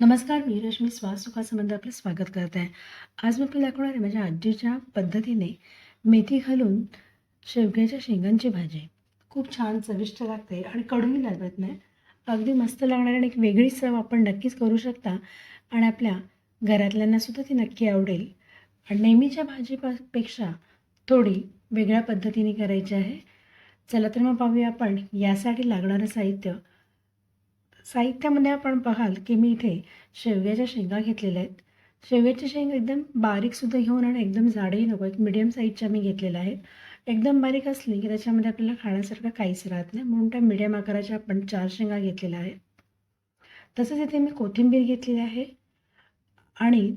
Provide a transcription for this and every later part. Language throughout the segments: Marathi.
नमस्कार मी रश्मी श्वास सुखासंबंध आपलं स्वागत करत आहे. आज मी आपल्याला दाखवणार आहे माझ्या आजीच्या पद्धतीने मेथी घालून शेवग्याच्या शेंगांची भाजी. खूप छान चविष्ट लागते आणि कडूही लागत नाही. अगदी मस्त लागणारी आणि एक वेगळी चव आपण नक्कीच करू शकता आणि आपल्या घरातल्यांनासुद्धा ती नक्की आवडेल. आणि नेहमीच्या भाजीपेक्षा थोडी वेगळ्या पद्धतीने करायची आहे. चला तर मग पाहूया आपण यासाठी लागणारं साहित्य साहित्यामध्ये आपण पाहाल की मी इथे शेवग्याच्या शेंगा घेतलेल्या आहेत. शेवग्याच्या शेंगा एकदम बारीकसुद्धा घेऊन आणि एकदम जाडही नको एक मिडियम साईजच्या मी घेतलेल्या आहेत. एकदम बारीक असली की त्याच्यामध्ये आपल्याला खाण्यासारखं काहीच राहत नाही. म्हणून त्या मिडियम आकाराच्या आपण चार शेंगा घेतलेल्या आहेत. तसंच इथे मी कोथिंबीर घेतलेली आहे आणि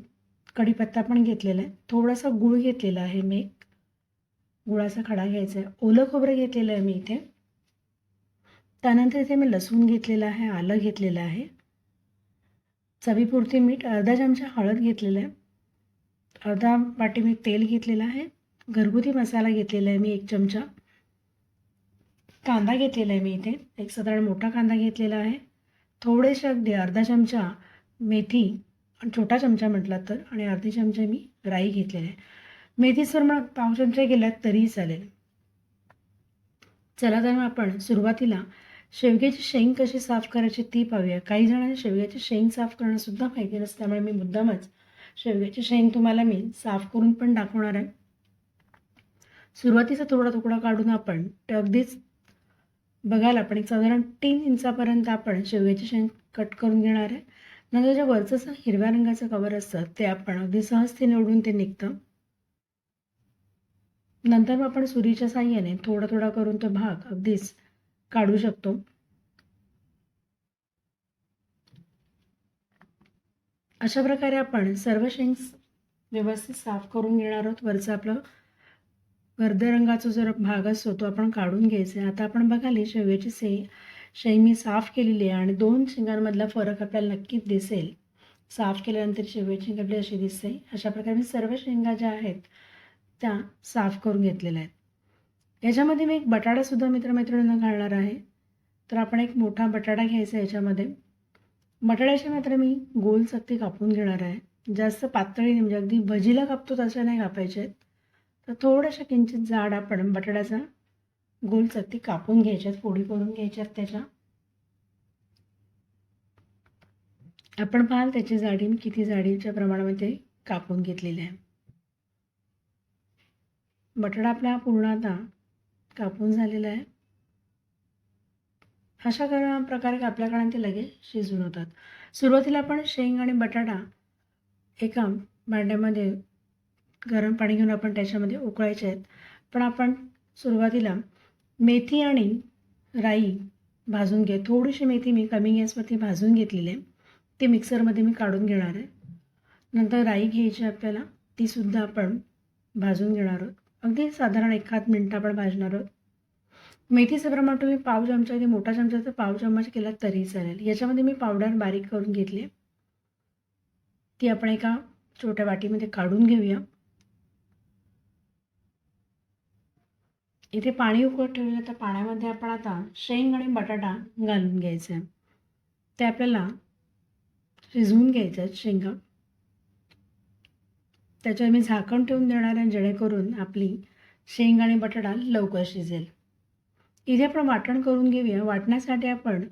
कढीपत्ता पण घेतलेला आहे. थोडासा गूळ घेतलेला आहे मी एक. गुळाचा खडा घ्यायचा आहे. ओलं खोबरं घेतलेलं आहे मी इथे. त्यानंतर इथे मी लसूण घेतलेलं आहे आलं घेतलेलं आहे. चवीपुरती मीठ अर्धा चमचा हळद घेतलेलं आहे. अर्धा वाटी मी तेल घेतलेलं आहे. घरगुती मसाला घेतलेला आहे मी एक चमचा. कांदा घेतलेला आहे मी इथे एक साधारण मोठा कांदा घेतलेला आहे. थोडेसे अगदी अर्धा चमचा मेथी आणि छोटा चमचा म्हटला तर आणि अर्धी चमचा मी राई घेतलेला आहे. मेथीसवर मग पाव चमचा गेलात तरीही चालेल. चला तर मग आपण सुरुवातीला शेवग्याची शेंग कशी साफ करायची ती पाहूया. काही जणांना शेवग्याची शेंग साफ करणंसुद्धा माहिती नसतं त्यामुळे मी मुद्दामच शेवग्याची शेंग तुम्हाला मी साफ करून पण दाखवणार आहे. सुरुवातीचा थोडा तुकडा काढून आपण ते अगदीच बघायला आपण एक साधारण तीन इंचापर्यंत आपण शेवग्याची शेंग कट करून घेणार आहे. नंतर जे वरचं असं हिरव्या रंगाचं कवर असतं ते आपण अगदी सहज ते निवडून ते निघतं. नंतर मग आपण सुरीच्या साह्याने थोडा थोडा करून तो भाग अगदीच काढू शकतो. अशा प्रकारे आपण सर्व शेंग व्यवस्थित साफ करून घेणार आहोत. वरचं आपलं गर्द रंगाचा जो भाग असतो तो आपण काढून घ्यायचा आहे. आता आपण बघाली शेवयाची से शेंग मी साफ केलेली आहे आणि दोन शेंगांमधला फरक आपल्याला नक्कीच दिसेल. साफ केल्यानंतर शेव्याची शेंग आपली अशी दिसते. अशा प्रकारे मी सर्व शेंगा ज्या आहेत त्या साफ करून घेतलेल्या आहेत. याच्यामध्ये मी एक बटाटासुद्धा मित्रमैत्रिणींना घालणार आहे. तर आपण एक मोठा बटाटा घ्यायचा याच्यामध्ये. बटाट्याचे मात्र मी गोल चकती कापून घेणार आहे. जास्त पातळी म्हणजे अगदी भजीला कापतो तशा नाही कापायचे. आहेत तर थोड्याशा किंचित जाड आपण बटाट्याचा गोल चकती कापून घ्यायच्यात फोडी करून घ्यायच्यात त्याच्या आपण पाहाल त्याची जाडी मी किती जाडीच्या प्रमाणामध्ये कापून घेतलेली आहे. बटाटा आपला पूर्ण आता कापून झालेला आहे. अशा करा प्रकारे कारण ते लगेच शिजून होतात. सुरुवातीला आपण शेंग आणि बटाटा एका भांड्यामध्ये गरम पाणी घेऊन आपण त्याच्यामध्ये उकळायचे आहेत. पण आपण सुरुवातीला मेथी आणि राई भाजून घे. थोडीशी मेथी मी कमी गॅसवरती भाजून घेतलेली आहे. ती मिक्सरमध्ये मी काढून घेणार आहे. नंतर राई घ्यायची आपल्याला तीसुद्धा आपण भाजून घेणार आहोत. अगदी साधारण एखाद मिनटं आपण भाजणार आहोत. मेथीचं प्रमाण तुम्ही पाव चमचा ते मोठा चमचा तर पाव चमचा केला तरी चालेल. याच्यामध्ये मी पावडर बारीक करून घेतली. ती आपण एका छोट्या वाटीमध्ये काढून घेऊया. इथे पाणी उकळत ठेवलेलं तर पाण्यामध्ये आपण आता शेंग आणि बटाटा घालून घ्यायचं. आहे ते आपल्याला शिजवून घ्यायचं आहे शेंगा. त्याच्यावर मी झाकण ठेवून देणार आहे जेणेकरून आपली शेंग आणि बटाटा लवकर शिजेल. इथे आपण वाटण करून घेऊया. वाटण्यासाठी आपण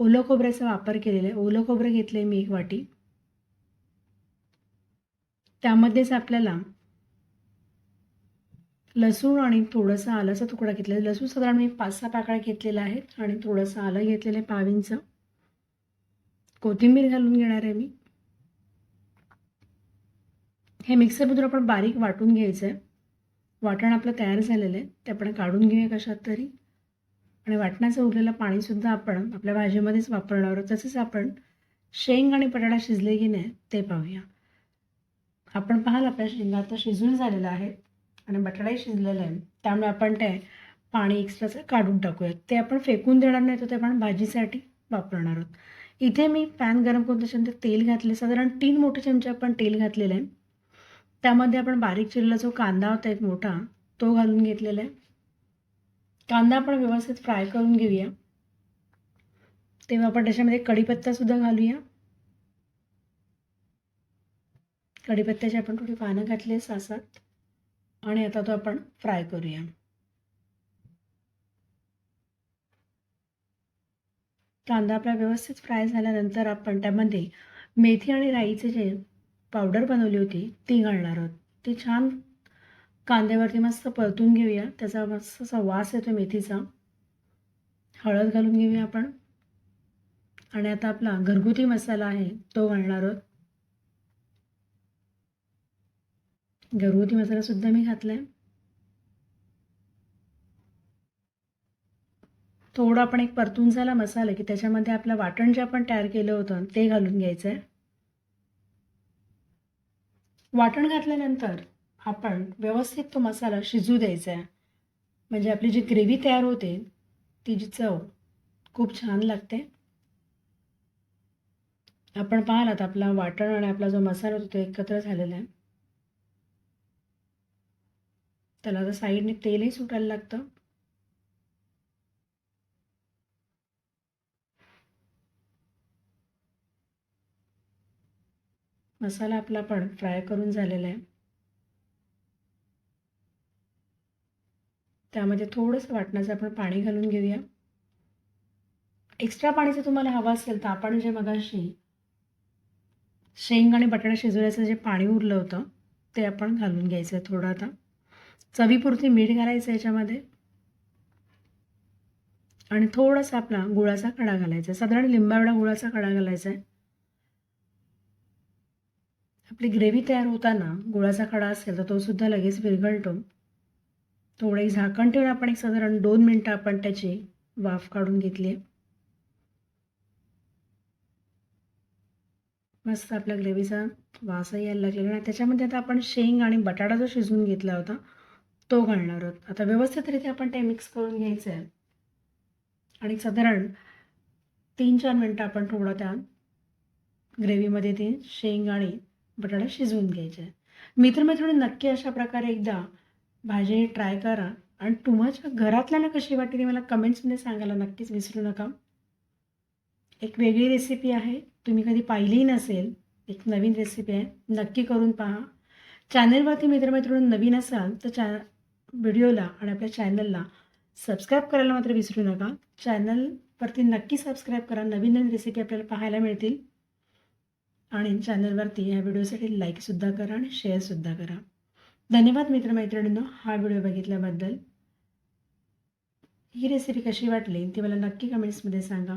ओलं खोबऱ्याचा वापर केलेला आहे. ओलं खोबरं घेतलं आहे मी एक वाटी. त्यामध्येच आपल्याला लसूण आणि थोडंसं आलंचा तुकडा घेतला लसूण साधारण मी पाच सहा पाकळ्या घेतलेला आहेत आणि थोडंसं आलं घेतलेलं आहे पाव कोथिंबीर घालून घेणार आहे मी. हे मिक्सरमधून आपण बारीक वाटून घ्यायचं आहे वाटण आपलं तयार झालेलं आहे. ते आपण काढून घेऊया कशात तरी. आणि वाटणाचं उरलेलं पाणीसुद्धा आपण आपल्या भाजीमध्येच वापरणार आहोत. तसेच आपण शेंग आणि बटाटा शिजले की नाही ते पाहूया. आपण पाहाल आपल्या शेंगा आता शिजून झालेलं आहे आणि बटाटाही शिजलेला आहे त्यामुळे आपण ते पाणी एक्स्ट्राचं काढून टाकूयात. ते आपण फेकून देणार नाही तर ते आपण भाजीसाठी वापरणार आहोत. इथे मी पॅन गरम करून त्याच्यानंतर तेल घातले साधारण तीन मोठे चमचे आपण तेल घातलेलं आहे त्यामध्ये आपण बारीक चिरलेला जो कांदा होता एक मोठा तो घालून घेतलेला आहे. कांदा आपण व्यवस्थित फ्राय करून घेऊया. तेव्हा आपण त्याच्यामध्ये कढीपत्तासुद्धा घालूया. कढीपत्त्याची आपण थोडी पानं घातली सासात. आणि आता तो आपण फ्राय करूया. कांदा आपला व्यवस्थित फ्राय झाल्यानंतर आपण त्यामध्ये मेथी आणि राईचे जे पावडर बनवली होती ती घालणार आहोत. ती छान कांद्यावरती मस्त परतून घेऊया. त्याचा मस्त असा वास येतो मेथीचा. हळद घालून घेऊया आपण. आणि आता आपला घरगुती मसाला आहे तो घालणार आहोत. घरगुती मसालासुद्धा मी घातला आहे थोडं आपण एक परतून झाला मसाला की त्याच्यामध्ये आपलं वाटण जे आपण तयार केलं होतं ते घालून घ्यायचं आहे वाटण घातल्यानंतर आपण व्यवस्थित तो मसाला शिजू द्यायचा. आहे म्हणजे आपली जी ग्रेव्ही तयार होते तिची चव खूप छान लागते. आपण पाहालात आपला वाटण आणि आपला जो मसाला होता तो एकत्र झालेला आहे. त्याला आता साईडने तेलही सुटायला लागतं. मसाला आपला पण फ्राय करून झालेला आहे. त्यामध्ये थोडंसं वाटण्याचं आपण पाणी घालून घेऊया. एक्स्ट्रा पाणी जर तुम्हाला हवं असेल तर आपण जे मगाशी शेंग आणि बटाटा शिजवल्याचं जे पाणी उरलं होतं ते आपण घालून घ्यायचं आहे थोडं आता. चवीपुरती मीठ घालायचं याच्यामध्ये. आणि थोडासा आपला गुळाचा खडा घालायचा आहे. साधारण लिंबावडा गुळाचा खडा घालायचा आहे. आपली ग्रेव्ही तयार होताना गुळाचा खडा असेल तर तो सुद्धा लगेच विरघळतो. थोडं एक झाकण ठेवून आपण एक साधारण दोन मिनटं आपण त्याची वाफ काढून घेतली आहे. मस्त आपल्या ग्रेव्हीचा वासही यायला लागलेला आणि त्याच्यामध्ये आता आपण शेंग आणि बटाटा जो शिजवून घेतला होता तो घालणार आहोत. आता व्यवस्थितरित्या आपण ते मिक्स करून घ्यायचं आहे. आणि साधारण तीन चार मिनटं आपण थोडं त्या ग्रेव्हीमध्ये ते शेंग आणि बटाटा शिजवून घ्यायचे. आहे मित्रमैत्रिणी नक्की अशा प्रकारे एकदा भाजी ट्राय करा. आणि तुम्हाच्या घरातल्याला कशी वाटते ती मला कमेंट्समध्ये सांगायला नक्कीच विसरू नका. एक वेगळी रेसिपी आहे. तुम्ही कधी पाहिलीही नसेल. एक नवीन रेसिपी आहे. नक्की करून पहा. चॅनलवरती मित्रमैत्रिणी नवीन असाल तर चॅ व्हिडिओला आणि आपल्या चॅनलला सबस्क्राईब करायला मात्र विसरू नका. चॅनलवरती नक्की सबस्क्राईब करा. नवीन नवीन रेसिपी आपल्याला पाहायला मिळतील. आणि चॅनलवरती ह्या व्हिडिओसाठी लाईकसुद्धा करा आणि शेअरसुद्धा करा. धन्यवाद मित्रमैत्रिणींनो हा व्हिडिओ बघितल्याबद्दल. ही रेसिपी कशी वाटली ती मला नक्की कमेंट्समध्ये सांगा.